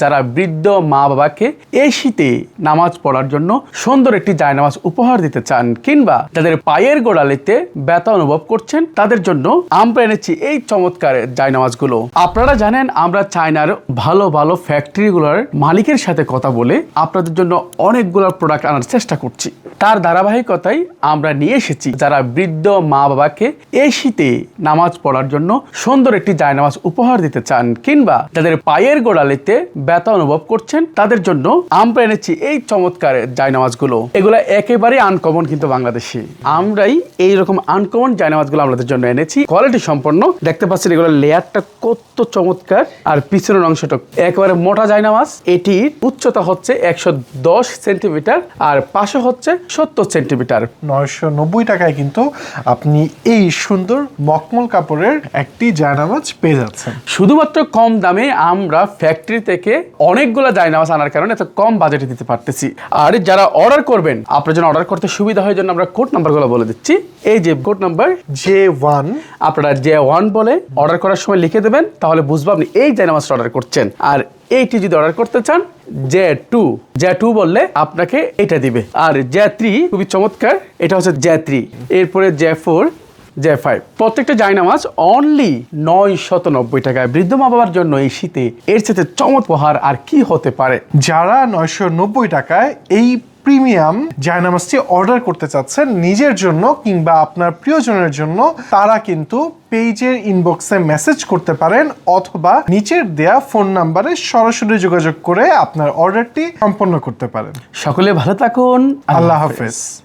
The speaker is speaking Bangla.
যারা বৃদ্ধ মা বাবাকে এই শীতে নামাজ পড়ার জন্য সুন্দর একটি জায়নামাজ উপহার দিতে চান কিংবা যাদের পায়ের গোড়ালিতে ব্যথা অনুভব করছেন, তাদের জন্য আমরা এনেছি এই চমৎকার জায়নামাজগুলো আপনারা জানেন, আমরা চায়নার ভালো ভালো ফ্যাক্টরিগুলোর মালিকের সাথে কথা বলে আপনাদের জন্য অনেকগুলো প্রোডাক্ট আনার চেষ্টা করছি। তার ধারাবাহিকতায় আমরা নিয়ে এসেছি যারা বৃদ্ধ মা বাবাকে এই শীতে নামাজ পড়ার জন্য সুন্দর একটি জায়নামাজ উপহার দিতে চান কিংবা যাদের পায়ের গোড়ালিতে ব্যথা অনুভব করছেন তাদের জন্য আমরা এনেছি এই চমৎকার জায়নামাজগুলো এগুলো একেবারে আনকমন কিন্তু বাংলাদেশে। আমরাই এই রকম আনকমন জায়নামাজগুলো আমাদের জন্য এনেছি। কোয়ালিটি সম্পন্ন। দেখতে পাচ্ছেন এগুলো লেয়ারটা কত চমৎকার। আর পিছনের অংশটা একেবারে মোটা জায়নামাজ এটির উচ্চতা হচ্ছে একশো দশ সেন্টিমিটার আর পাশে হচ্ছে সত্তর সেন্টিমিটার। নয়শো নব্বই টাকায় কিন্তু আপনি এই সুন্দর মকমল কাপড়ের একটি জায়নামাজ পেয়ে যাচ্ছেন। শুধুমাত্র কম দামে আমরা ফ্যাক্টরি থেকে অনেকগুলো জায়নামাজ আনার কারণে এত কম বাজেটে দিতে পারতেছি। আর যারা অর্ডার করবেন আপনার জন্য অর্ডার করতে সুবিধা হয় জন্য আমরা কোড নাম্বারগুলো বলে দিচ্ছি। এই যে কোড নাম্বার জে ওয়ান আপনারা জে ওয়ান বলে অর্ডার করার সময় লিখে দেবেন তাহলে বুঝব আপনি এই জায়নামাজটা অর্ডার করছেন। আর এইটি যদি অর্ডার করতে চান জে টু জে টু বললে আপনাকে এটা দিবে। আর জে থ্রি খুবই চমৎকার এটা হচ্ছে জে থ্রি এরপরে জে ফোর জে ফাইভ। প্রত্যেকটা জায়নামাজ অনলি নয় শত নব্বই টাকায়। বৃদ্ধ মা বাবার জন্য এই শীতে এর সাথে চমৎকার আর কি হতে পারে? যারা নয়শো নব্বই টাকায় এই প্রিমিয়াম জায়নামাজটি অর্ডার করতে চাচ্ছেন নিজের জন্য কিংবা আপনার প্রিয়জনের জন্য তারা কিন্তু পেজের ইনবক্সে মেসেজ করতে পারেন অথবা নিচের দেয়া ফোন নাম্বারে সরাসরি যোগাযোগ করে আপনার অর্ডারটি সম্পন্ন করতে পারেন। সকলে ভালো থাকুন। আল্লাহ হাফেজ।